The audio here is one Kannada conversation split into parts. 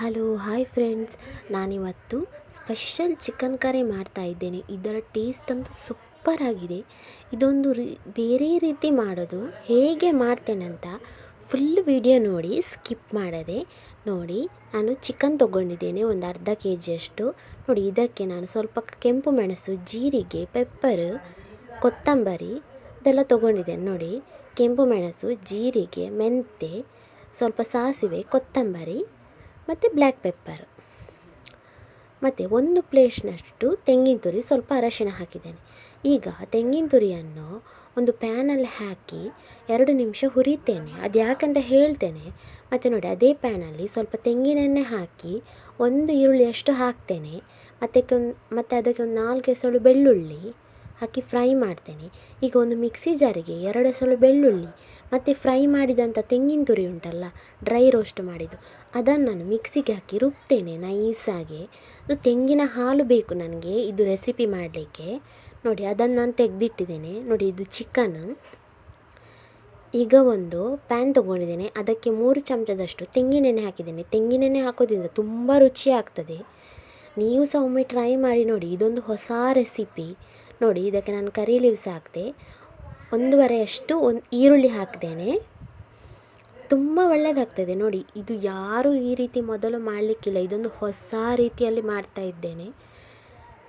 Hello, hi friends. ನಾನಿವತ್ತು ಸ್ಪೆಷಲ್ ಚಿಕನ್ ಕರಿ ಮಾಡ್ತಾ ಇದ್ದೇನೆ. ಇದರ ಟೇಸ್ಟ್ ಅಂತೂ ಸೂಪರ್ ಆಗಿದೆ. ಇದೊಂದು ರೀ, ಬೇರೆ ರೀತಿ ಮಾಡೋದು. ಹೇಗೆ ಮಾಡ್ತೇನೆ ಅಂತ ಫುಲ್ ವಿಡಿಯೋ ನೋಡಿ ಸ್ಕಿಪ್ ಮಾಡದೆ ನೋಡಿ. ನಾನು ಚಿಕನ್ ತೊಗೊಂಡಿದ್ದೇನೆ, ಒಂದು ಅರ್ಧ ಕೆ ಜಿಯಷ್ಟು ನೋಡಿ, ಇದಕ್ಕೆ ನಾನು ಸ್ವಲ್ಪ ಕೆಂಪು ಮೆಣಸು, ಜೀರಿಗೆ ಪೆಪ್ಪರ್ ಕೊತ್ತಂಬರಿ ಇದೆಲ್ಲ ತೊಗೊಂಡಿದ್ದೇನೆ. ನೋಡಿ, ಕೆಂಪು ಮೆಣಸು, ಜೀರಿಗೆ ಮೆಂತೆ ಸ್ವಲ್ಪ ಸಾಸಿವೆ, ಕೊತ್ತಂಬರಿ. ಮತ್ತು ಬ್ಲ್ಯಾಕ್ ಪೆಪ್ಪರ್. ಮತ್ತು ಒಂದು ಪ್ಲೇಟ್ನಷ್ಟು ತೆಂಗಿನ ತುರಿ ಸ್ವಲ್ಪ ಅರಶಿನ ಹಾಕಿದ್ದೇನೆ. ಈಗ ತೆಂಗಿನ ತುರಿಯನ್ನು ಒಂದು ಪ್ಯಾನಲ್ಲಿ ಹಾಕಿ ಎರಡು ನಿಮಿಷ ಹುರಿತೇನೆ. ಅದು ಯಾಕಂತ ಹೇಳ್ತೇನೆ, ಮತ್ತು ನೋಡಿ ಅದೇ ಪ್ಯಾನಲ್ಲಿ ಸ್ವಲ್ಪ ತೆಂಗಿನೆಣ್ಣೆ ಹಾಕಿ ಒಂದು ಈರುಳ್ಳಿಯಷ್ಟು ಹಾಕ್ತೇನೆ. ಮತ್ತು ಮತ್ತು ಅದಕ್ಕೆ ಒಂದು ನಾಲ್ಕು ಎಸಳು ಬೆಳ್ಳುಳ್ಳಿ ಹಾಕಿ ಫ್ರೈ ಮಾಡ್ತೇನೆ. ಈಗ ಒಂದು ಮಿಕ್ಸಿ ಜಾರಿಗೆ ಎರಡು ಸಲ ಬೆಳ್ಳುಳ್ಳಿ ಮತ್ತು ಫ್ರೈ ಮಾಡಿದಂಥ ತೆಂಗಿನ ತುರಿ ಉಂಟಲ್ಲ, ಡ್ರೈ ರೋಸ್ಟ್ ಮಾಡಿದ್ದು. ಅದನ್ನು ನಾನು ಮಿಕ್ಸಿಗೆ ಹಾಕಿ ರುಬ್ತೇನೆ ನೈಸಾಗಿ. ಅದು ತೆಂಗಿನ ಹಾಲು ಬೇಕು ನನಗೆ, ಇದು ರೆಸಿಪಿ ಮಾಡಲಿಕ್ಕೆ. ನೋಡಿ, ಅದನ್ನು ನಾನು ತೆಗೆದಿಟ್ಟಿದ್ದೇನೆ. ನೋಡಿ, ಇದು ಚಿಕನ್ ಈಗ ಒಂದು ಪ್ಯಾನ್ ತೊಗೊಂಡಿದ್ದೇನೆ. ಅದಕ್ಕೆ ಮೂರು ಚಮಚದಷ್ಟು ತೆಂಗಿನೆಣ್ಣೆ ಹಾಕಿದ್ದೇನೆ. ತೆಂಗಿನೆಣ್ಣೆ ಹಾಕೋದ್ರಿಂದ ತುಂಬ ರುಚಿ ಆಗ್ತದೆ. ನೀವು ಸಹ ಒಮ್ಮೆ ಟ್ರೈ ಮಾಡಿ ನೋಡಿ, ಇದೊಂದು ಹೊಸ ರೆಸಿಪಿ ನೋಡಿ, ಇದಕ್ಕೆ ನಾನು ಕರಿ ಲೀವ್ಸ್ ಹಾಕಿದೆ ಒಂದೂವರೆಯಷ್ಟು ಒಂದು ಈರುಳ್ಳಿ ಹಾಕ್ತೇನೆ ತುಂಬ ಒಳ್ಳೆಯದಾಗ್ತದೆ ನೋಡಿ, ಇದು ಯಾರೂ ಈ ರೀತಿ ಮೊದಲು ಮಾಡಲಿಕ್ಕಿಲ್ಲ, ಇದೊಂದು ಹೊಸ ರೀತಿಯಲ್ಲಿ ಮಾಡ್ತಾ ಇದ್ದೇನೆ.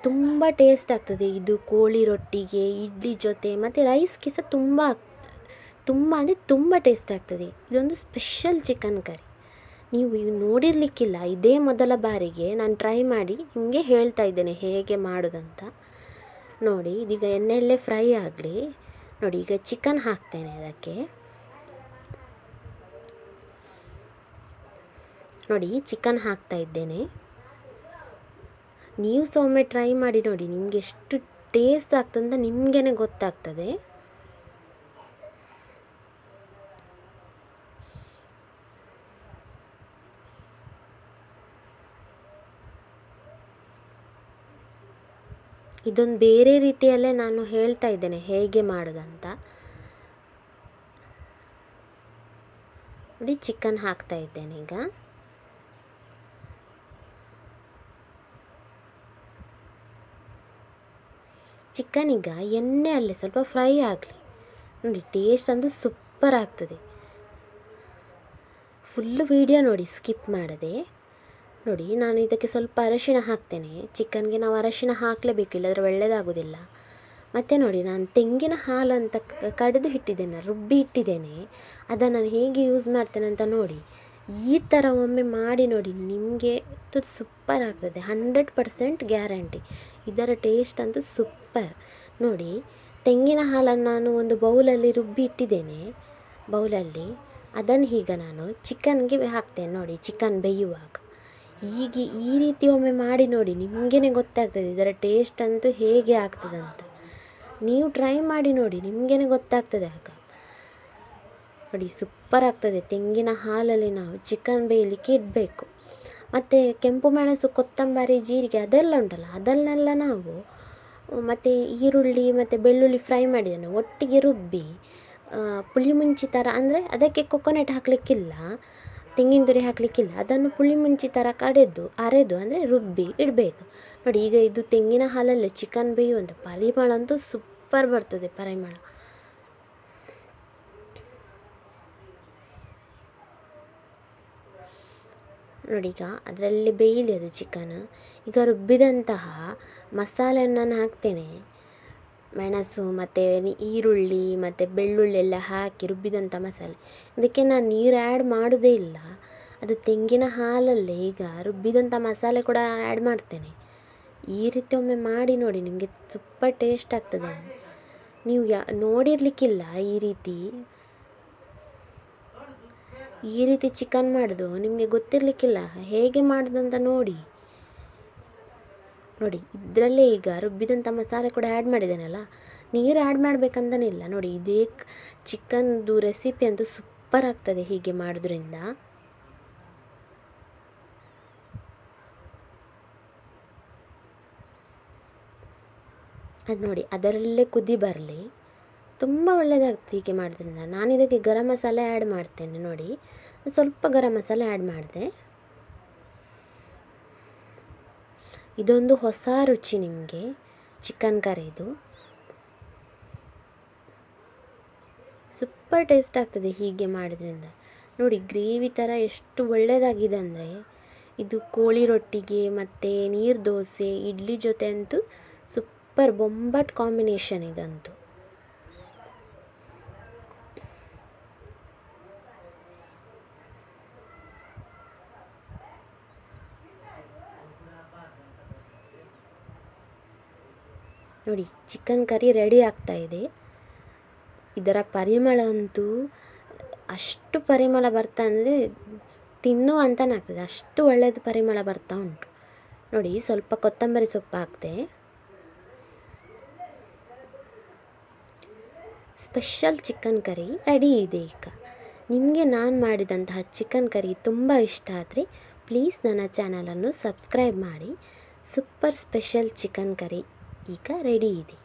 ತುಂಬ ಟೇಸ್ಟ್ ಆಗ್ತದೆ, ಇದು ಕೋಳಿ ರೊಟ್ಟಿಗೆ, ಇಡ್ಲಿ ಜೊತೆ, ಮತ್ತು ರೈಸ್ಗೆ ಸಹ ತುಂಬ ತುಂಬ ಅಂದರೆ ತುಂಬ ಟೇಸ್ಟ್ ಆಗ್ತದೆ. ಇದೊಂದು ಸ್ಪೆಷಲ್ ಚಿಕನ್ ಕರಿ ನೀವು ಇದು ನೋಡಿರಲಿಕ್ಕಿಲ್ಲ, ಇದೇ ಮೊದಲ ಬಾರಿಗೆ ನಾನು ಟ್ರೈ ಮಾಡಿ ನಿಮಗೆ ಹೇಳ್ತಾ ಇದ್ದೇನೆ, ಹೇಗೆ ಮಾಡೋದಂತ. ನೋಡಿ, ಇದೀಗ ಎಣ್ಣೆಯಲ್ಲೇ ಫ್ರೈ ಆಗಲಿ. ನೋಡಿ, ಈಗ ಚಿಕನ್ ಹಾಕ್ತೇನೆ ಅದಕ್ಕೆ. ನೋಡಿ, ಚಿಕನ್ ಹಾಕ್ತಾ ಇದ್ದೇನೆ. ನೀವು ಸಹ ಒಮ್ಮೆ ಟ್ರೈ ಮಾಡಿ ನೋಡಿ, ನಿಮಗೆ ಎಷ್ಟು ಟೇಸ್ಟ್ ಆಗ್ತದಂತ ನಿಮಗೇನೆ ಗೊತ್ತಾಗ್ತದೆ. ಇದೊಂದು ಬೇರೆ ರೀತಿಯಲ್ಲೇ ನಾನು ಹೇಳ್ತಾ ಇದ್ದೇನೆ, ಹೇಗೆ ಮಾಡೋದಂತ. ನೋಡಿ, ಚಿಕನ್ ಹಾಕ್ತಾ ಇದ್ದೇನೆ ಈಗ. ಚಿಕನ್ ಈಗ ಎಣ್ಣೆಯಲ್ಲೇ ಸ್ವಲ್ಪ ಫ್ರೈ ಆಗಲಿ. ನೋಡಿ, ಟೇಸ್ಟ್ ಅಂದರೆ ಸೂಪರ್ ಆಗ್ತದೆ. ಫುಲ್ಲು ವೀಡಿಯೋ ನೋಡಿ, ಸ್ಕಿಪ್ ಮಾಡದೆ. ನೋಡಿ, ನಾನು ಇದಕ್ಕೆ ಸ್ವಲ್ಪ ಅರಶಿನ ಹಾಕ್ತೇನೆ. ಚಿಕನ್ಗೆ ನಾವು ಅರಶಿನ ಹಾಕಲೇಬೇಕು, ಇಲ್ಲದ್ರೆ ಒಳ್ಳೆಯದಾಗೋದಿಲ್ಲ ಮತ್ತು ನೋಡಿ, ನಾನು ತೆಂಗಿನ ಹಾಲು ಅಂತ ಕಡಿದು ಇಟ್ಟಿದ್ದೇನೆ ರುಬ್ಬಿ ಇಟ್ಟಿದ್ದೇನೆ ಅದನ್ನು ನಾನು ಹೇಗೆ ಯೂಸ್ ಮಾಡ್ತೇನೆ ಅಂತ ನೋಡಿ, ಈ ಥರ ಒಮ್ಮೆ ಮಾಡಿ ನೋಡಿ, ನಿಮಗೆ ಸೂಪರ್ ಆಗ್ತದೆ. ಹಂಡ್ರೆಡ್ ಪರ್ಸೆಂಟ್ ಗ್ಯಾರಂಟಿ ಇದರ ಟೇಸ್ಟ್ ಅಂತೂ ಸೂಪರ್ ನೋಡಿ, ತೆಂಗಿನ ಹಾಲನ್ನು ನಾನು ಒಂದು ಬೌಲಲ್ಲಿ ರುಬ್ಬಿ ಇಟ್ಟಿದ್ದೇನೆ. ಬೌಲಲ್ಲಿ, ಅದನ್ನು ಈಗ ನಾನು ಚಿಕನ್ಗೆ ಹಾಕ್ತೇನೆ ನೋಡಿ, ಚಿಕನ್ ಬೇಯುವಾಗ. ಈಗ ಈ ರೀತಿ ಒಮ್ಮೆ ಮಾಡಿ ನೋಡಿ ನಿಮಗೇ ಗೊತ್ತಾಗ್ತದೆ, ಇದರ ಟೇಸ್ಟ್ ಅಂತೂ ಹೇಗೆ ಆಗ್ತದಂತ ನೀವು ಟ್ರೈ ಮಾಡಿ ನೋಡಿ ನಿಮಗೇ ಗೊತ್ತಾಗ್ತದೆ ಆಗ. ನೋಡಿ ಸೂಪರ್ ಆಗ್ತದೆ. ತೆಂಗಿನ ಹಾಲಲ್ಲಿ ನಾವು ಚಿಕನ್ ಬೇಯಲಿಕ್ಕೆ ಇಡಬೇಕು. ಮತ್ತು ಕೆಂಪು ಮೆಣಸು, ಕೊತ್ತಂಬರಿ, ಜೀರಿಗೆ, ಅದೆಲ್ಲ ಉಂಟಲ್ಲ, ಅದನ್ನೆಲ್ಲ ನಾವು, ಮತ್ತು ಈರುಳ್ಳಿ, ಮತ್ತು ಬೆಳ್ಳುಳ್ಳಿ ಫ್ರೈ ಮಾಡಿದ್ದನ್ನು ಒಟ್ಟಿಗೆ ರುಬ್ಬಿ ಪುಳಿ ಮುಂಚಿ ಥರ ಅಂದರೆ ಅದಕ್ಕೆ ಕೊಕೊನೆಟ್ ಹಾಕಲಿಕ್ಕಿಲ್ಲ. ತೆಂಗಿನ ತುರಿ ಹಾಕಲಿಕ್ಕಿಲ್ಲ. ಅದನ್ನು ಪುಳಿ ಮುಂಚಿ ಥರ ಕಡೆದು, ಅರೆದು ಅಂದರೆ ರುಬ್ಬಿ ಇಡಬೇಕು. ನೋಡಿ, ಈಗ ಇದು ತೆಂಗಿನ ಹಾಲಲ್ಲಿ ಚಿಕನ್ ಬೇಯುವಂಥ ಪರಿಮಳ ಅಂತೂ ಸೂಪರ್ ಬರ್ತದೆ ಪರಿಮಳ ನೋಡಿ, ಈಗ ಅದರಲ್ಲಿ ಬೇಯಲಿ ಅದು ಚಿಕನ್ ಈಗ ರುಬ್ಬಿದಂತಹ ಮಸಾಲೆಯನ್ನು ನಾನು ಹಾಕ್ತೇನೆ. ಮೆಣಸು ಮತ್ತು ಈರುಳ್ಳಿ ಮತ್ತು ಬೆಳ್ಳುಳ್ಳಿ ಎಲ್ಲ ಹಾಕಿ ರುಬ್ಬಿದಂಥ ಮಸಾಲೆ. ಇದಕ್ಕೆ ನಾನು ನೀರು ಆ್ಯಡ್ ಮಾಡೋದೇ ಇಲ್ಲ. ಅದು ತೆಂಗಿನ ಹಾಲಲ್ಲೇ ಈಗ ರುಬ್ಬಿದಂಥ ಮಸಾಲೆ ಕೂಡ ಆ್ಯಡ್ ಮಾಡ್ತೇನೆ. ಈ ರೀತಿ ಒಮ್ಮೆ ಮಾಡಿ ನೋಡಿ, ನಿಮಗೆ ಸೂಪರ್ ಟೇಸ್ಟ್ ಆಗ್ತದೆ ನೀವು ಯಾ, ನೋಡಿರಲಿಕ್ಕಿಲ್ಲ ಈ ರೀತಿ. ಈ ರೀತಿ ಚಿಕನ್ ಮಾಡೋದು ನಿಮಗೆ ಗೊತ್ತಿರಲಿಕ್ಕಿಲ್ಲ. ಹೇಗೆ ಮಾಡೋದಂತ ನೋಡಿ. ನೋಡಿ, ಇದರಲ್ಲೇ ಈಗ ರುಬ್ಬಿದಂಥ ಮಸಾಲೆ ಕೂಡ ಆ್ಯಡ್ ಮಾಡಿದ್ದೇನಲ್ಲ? ನೀರು ಆ್ಯಡ್ ಮಾಡಬೇಕಂತನೇ ಇಲ್ಲ. ನೋಡಿ, ಇದೇ ಚಿಕನ್ದು ರೆಸಿಪಿ ಅಂತೂ ಸೂಪರ್ ಆಗ್ತದೆ ಹೀಗೆ ಮಾಡೋದ್ರಿಂದ. ಅದು ನೋಡಿ, ಅದರಲ್ಲೇ ಕುದಿ ಬರಲಿ. ತುಂಬ ಒಳ್ಳೆಯದಾಗ್ತದೆ ಹೀಗೆ ಮಾಡೋದ್ರಿಂದ. ನಾನು ಇದಕ್ಕೆ ಗರಂ ಮಸಾಲೆ ಆ್ಯಡ್ ಮಾಡ್ತೇನೆ ನೋಡಿ. ಸ್ವಲ್ಪ ಗರಂ ಮಸಾಲೆ ಆ್ಯಡ್ ಮಾಡಿದೆ. ಇದೊಂದು ಹೊಸ ರುಚಿ ನಿಮಗೆ. ಚಿಕನ್ ಕರಿದು ಸೂಪರ್ ಟೇಸ್ಟ್ ಆಗ್ತದೆ ಹೀಗೆ ಮಾಡಿದ್ರಿಂದ. ನೋಡಿ, ಗ್ರೇವಿ ಥರ ಎಷ್ಟು ಒಳ್ಳೆಯದಾಗಿದೆ ಅಂದರೆ, ಇದು ಕೋಳಿ ರೊಟ್ಟಿಗೆ ಮತ್ತು ನೀರು ದೋಸೆ, ಇಡ್ಲಿ ಜೊತೆ ಅಂತೂ ಸೂಪರ್, ಬೊಂಬಾಟ್ ಕಾಂಬಿನೇಷನ್ ಇದಂತೂ. ನೋಡಿ ಚಿಕನ್ ಕರಿ ರೆಡಿ ಆಗ್ತಾ ಇದೆ. ಇದರ ಪರಿಮಳ ಅಂತೂ ಅಷ್ಟು ಪರಿಮಳ ಬರ್ತಾ ಅಂದರೆ ತಿನ್ನು ಅಂತನೇ ಆಗ್ತದೆ. ಅಷ್ಟು ಒಳ್ಳೆಯದು ಪರಿಮಳ ಬರ್ತಾ ಉಂಟು. ನೋಡಿ, ಸ್ವಲ್ಪ ಕೊತ್ತಂಬರಿ ಸೊಪ್ಪು ಹಾಕಿದೆ ಸ್ಪೆಷಲ್ ಚಿಕನ್ ಕರಿ ರೆಡಿ ಇದೆ ಈಗ. ನಿಮಗೆ ನಾನು ಮಾಡಿದಂತಹ ಚಿಕನ್ ಕರಿ ತುಂಬ ಇಷ್ಟ ಆದರೆ ಪ್ಲೀಸ್ ನನ್ನ ಚಾನಲನ್ನು ಸಬ್ಸ್ಕ್ರೈಬ್ ಮಾಡಿ. ಸೂಪರ್ ಸ್ಪೆಷಲ್ ಚಿಕನ್ ಕರಿ ಈಗ ರೆಡಿ ಇದೆ